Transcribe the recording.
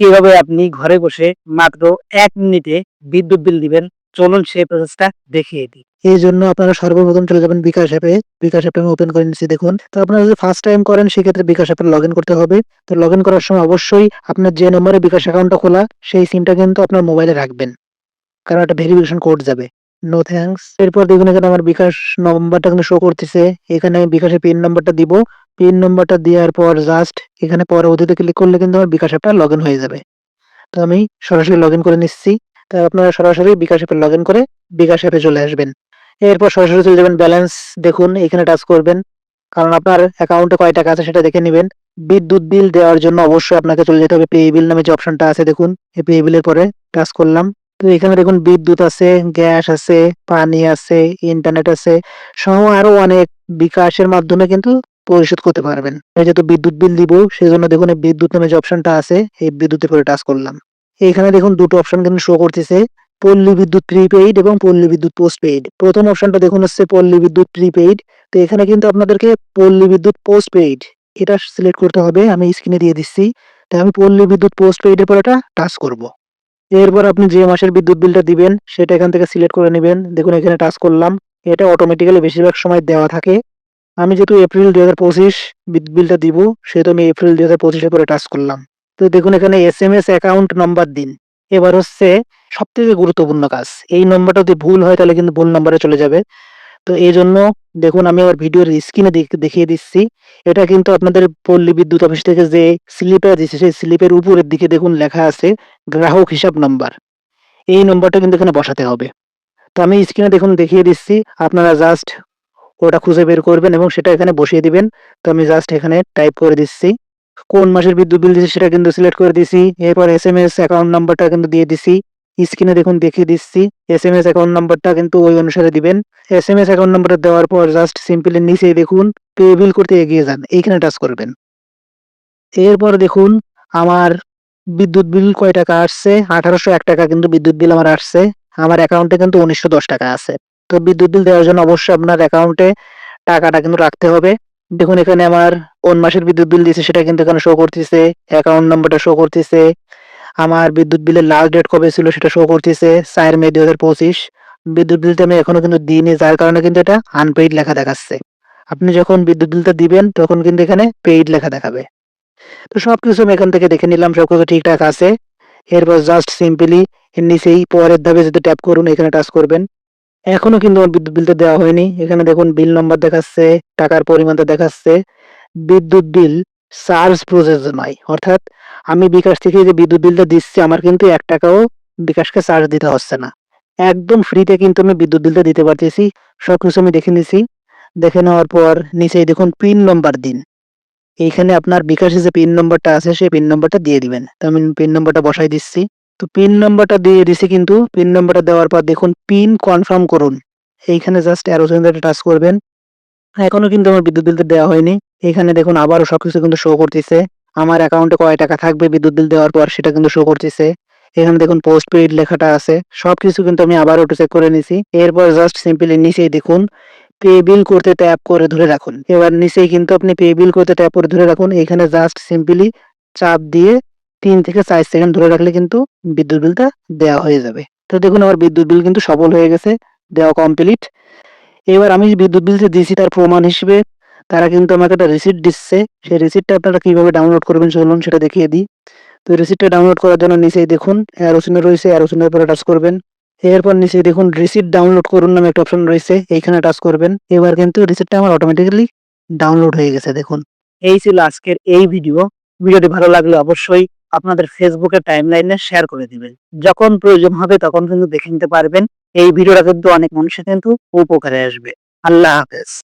কীভাবে আপনি ঘরে বসে মাত্র এক মিনিটে বিদ্যুৎ বিল দিবেন? চলুন সেই প্রসেসটা দেখিয়ে দিই। এই জন্য আপনারা সর্বপ্রথম চলে যাবেন বিকাশ অ্যাপে। বিকাশ অ্যাপে আমি ওপেন করে নিচ্ছি, দেখুন। তো আপনারা যদি ফার্স্ট টাইম করেন, সেক্ষেত্রে বিকাশ অ্যাপে লগ করতে হবে। তো লগ করার সময় অবশ্যই আপনার যে নম্বরে বিকাশ অ্যাকাউন্টটা খোলা, সেই সিমটা কিন্তু আপনার মোবাইলে রাখবেন। কারণ একটা ভেরিফিকেশন কোড যাবে। নো থ্যাঙ্কস এরপর দেখুন এখানে আমার বিকাশ নম্বরটা কিন্তু শো করতেছে। এখানে আমি বিকাশের পিন নম্বরটা দিব। পিন নম্বরটা দেওয়ার পর জাস্ট এখানে পরবর্তীতে ক্লিক করলে কিন্তু আমার বিকাশ অ্যাপটা লগ হয়ে যাবে। তো আমি সরাসরি লগ করে নিচ্ছি। তাই আপনারা সরাসরি বিকাশ অ্যাপে লগ করে বিকাশ অ্যাপে চলে আসবেন। এরপর সরাসরি চলে যাবেন ব্যালেন্স দেখুন এখানে টাচ করবেন। কারণ আপনার অ্যাকাউন্টে কয় টাকা আছে সেটা দেখে নেবেন। বিদ্যুৎ বিল দেওয়ার জন্য অবশ্যই আপনাকে চলে যেতে হবে। পে বিল নামে যে অপশনটা আছে, দেখুন। এই পে বিলের পরে টাচ করলাম। তো এখানে দেখুন বিদ্যুৎ আছে গ্যাস আছে, পানি আছে ইন্টারনেট আছে, সহ আরও অনেক বিকাশের মাধ্যমে কিন্তু পরিশোধ করতে পারবেন। আমি যেহেতু বিদ্যুৎ বিল দিব সেই জন্য দেখুন এই বিদ্যুৎ নামে যে অপশনটা আছে, এই বিদ্যুতের পরে টাচ করলাম। এখানে দেখুন দুটো অপশন কিন্তু শো করতেছে, পল্লী বিদ্যুৎ প্রিপেইড এবং পল্লী বিদ্যুৎ পোস্টপেইড প্রথম অপশনটা দেখুন হচ্ছে পল্লী বিদ্যুৎ প্রিপেইড তো এখানে কিন্তু আপনাদেরকে পল্লী বিদ্যুৎ পোস্টপেইড এটা সিলেক্ট করতে হবে, আমি স্ক্রিনে দিয়ে দিচ্ছি। তাই আমি পল্লী বিদ্যুৎ পোস্টপেইড এর পর এটা টাচ করব। এরপর আপনি যে মাসের বিদ্যুৎ বিলটা দিবেন, সেটা এখান থেকে সিলেক্ট করে নেবেন। দেখুন এখানে টাচ করলাম, এটা অটোমেটিক্যালি বেশিরভাগ সময় দেওয়া থাকে। আমি যেহেতু এপ্রিল দুই হাজার পঁচিশ বিদ্যুৎ বিলটা দিব, সেহেতু আমি এপ্রিল দুই হাজার পঁচিশের পরে টাচ করলাম। তো দেখুন এখানে S M S account number দিন। এবার হচ্ছে সব থেকে গুরুত্বপূর্ণ কাজ। এই নম্বরটা যদি ভুল হয়, তাহলে কিন্তু ভুল নম্বরে চলে যাবে। তো এই জন্য দেখুন, আমি আবার ভিডিওর স্ক্রিনে দেখিয়ে দিচ্ছি। এটা কিন্তু আপনাদের পল্লী বিদ্যুৎ অফিস থেকে যে স্লিপে দিচ্ছে সেই স্লিপের উপরের দিকে দেখুন লেখা আছে গ্রাহক হিসাব নাম্বার এই নম্বরটা কিন্তু এখানে বসাতে হবে। তো আমি স্ক্রিনে দেখুন দেখিয়ে দিচ্ছি। আপনারা জাস্ট ওটা খুঁজে বের করবেন এবং সেটা এখানে বসিয়ে দিবেন। তো আমি জাস্ট এখানে টাইপ করে দিচ্ছি। কোন মাসের বিদ্যুৎ বিল দিচ্ছি সেটা কিন্তু সিলেক্ট করে দিছি এরপর এস এম এস অ্যাকাউন্ট নাম্বারটা কিন্তু দিয়ে দিছি স্ক্রিনে দেখুন দেখিয়ে দিচ্ছি। এস এম এস অ্যাকাউন্ট নাম্বারটা কিন্তু ওই অনুসারে দিবেন। এস এম এস অ্যাকাউন্ট নাম্বারটা দেওয়ার পর জাস্ট সিম্পলি নিচেই দেখুন পে বিল করতে এগিয়ে যান। এইখানে টাচ করবেন। এরপর দেখুন, আমার বিদ্যুৎ বিল কয় টাকা আসছে? আঠারোশো এক টাকা কিন্তু বিদ্যুৎ বিল আমার আসছে। আমার অ্যাকাউন্টে কিন্তু উনিশশো দশ টাকা আছে। তো বিদ্যুৎ বিল দেওয়ার জন্য অবশ্যই আপনার অ্যাকাউন্টে টাকাটা কিন্তু রাখতে হবে। দেখুন, এখানে আমার কোন মাসের বিদ্যুৎ বিল দিয়েছে সেটা কিন্তু এখানে শো করতেছে অ্যাকাউন্ট নাম্বারটা শো করতেছে, আমার বিদ্যুৎ বিলের লাস্ট ডেট কবে ছিল সেটা শো করতেছে, চার মে দুই হাজার পঁচিশ। বিদ্যুৎ বিলটা আমি এখনও কিন্তু দিইনি, যার কারণে কিন্তু এটা আনপেইড লেখা দেখাচ্ছে। আপনি যখন বিদ্যুৎ বিলটা দিবেন, তখন কিন্তু এখানে পেইড লেখা দেখাবে। তো সব কিছু আমি এখান থেকে দেখে নিলাম সব কিছু ঠিকঠাক আছে। এরপর জাস্ট সিম্পলি নিচেই পরের ধাপে যদি ট্যাপ করুন, এখানে টাচ করবেন। এখনও কিন্তু আমার বিদ্যুৎ বিলটা দেওয়া হয়নি। এখানে দেখুন বিল নম্বর দেখাচ্ছে, টাকার পরিমাণটা দেখাচ্ছে। বিদ্যুৎ বিল চার্জ প্রযোজ্য নয় অর্থাৎ আমি বিকাশ থেকে যে বিদ্যুৎ বিলটা দিচ্ছি, আমার কিন্তু এক টাকাও বিকাশকে চার্জ দিতে হচ্ছে না। একদম ফ্রিতে কিন্তু আমি বিদ্যুৎ বিলটা দিতে পারতেছি। সবকিছু আমি দেখে নিছি। দেখে নেওয়ার পর নিচেই দেখুন পিন নম্বর দিন। এইখানে আপনার বিকাশে যে পিন নম্বরটা আছে, সেই পিন নম্বরটা দিয়ে দিবেন। তো আমি পিন নম্বরটা বসাই দিচ্ছি। তো পিন নম্বরটা দিয়ে দিছি কিন্তু পিন নম্বরটা দেওয়ার পর দেখুন পিন কনফার্ম করুন। এইখানে জাস্ট অ্যারো চিহ্নটা টাচ করবেন। এখনও কিন্তু আমার বিদ্যুৎ বিলটা দেওয়া হয়নি। এখানে দেখুন আবারও সবকিছু কিন্তু শো করতেছে। আমার অ্যাকাউন্টে কয় টাকা থাকবে বিদ্যুৎ বিল দেওয়ার পর সেটা কিন্তু শো করতেছে। এখানে দেখুন পোস্ট পেইড লেখাটা আছে। সবকিছু কিন্তু আমি আবারও একটু চেক করে নিছি। এরপর জাস্ট সিম্পলি নিচেই দেখুন পে বিল করতে ট্যাপ করে ধরে রাখুন। এবার নিচেই কিন্তু আপনি পে বিল করতে ট্যাপ করে ধরে রাখুন। এখানে জাস্ট সিম্পলি চাপ দিয়ে তিন থেকে চার সেকেন্ড ধরে রাখলে কিন্তু বিদ্যুৎ বিলটা দেওয়া হয়ে যাবে। তো দেখুন, আমার বিদ্যুৎ বিল কিন্তু সফল হয়ে গেছে, দেওয়া কমপ্লিট এবার আমি বিদ্যুৎ বিল যে দিয়েছি তার প্রমাণ হিসেবে তারা কিন্তু আমাকে একটা রিসিট দিচ্ছে। সেই রিসিটটা আপনারা কীভাবে ডাউনলোড করবেন চলুন সেটা দেখিয়ে দিই। তো রিসিটটা ডাউনলোড করার জন্য নিচেই দেখুন অ্যারোচিনে রয়েছে অ্যারোচিনের পরে টাচ করবেন। এরপর নিচে দেখুন রিসিট ডাউনলোড করুন নামে একটা অপশন রয়েছে, এইখানে টাচ করবেন। এবার কিন্তু রিসিটটা আমার অটোমেটিক্যালি ডাউনলোড হয়ে গেছে, দেখুন। এই ছিল আজকের এই ভিডিও ভিডিওটি ভালো লাগলে অবশ্যই আপনাদের ফেসবুকের টাইমলাইনে শেয়ার করে দিবেন। যখন প্রয়োজন হবে তখন কিন্তু দেখে নিতে পারবেন। এই ভিডিওটা কিন্তু অনেক মানুষের কিন্তু উপকারে আসবে। আল্লাহ হাফেজ।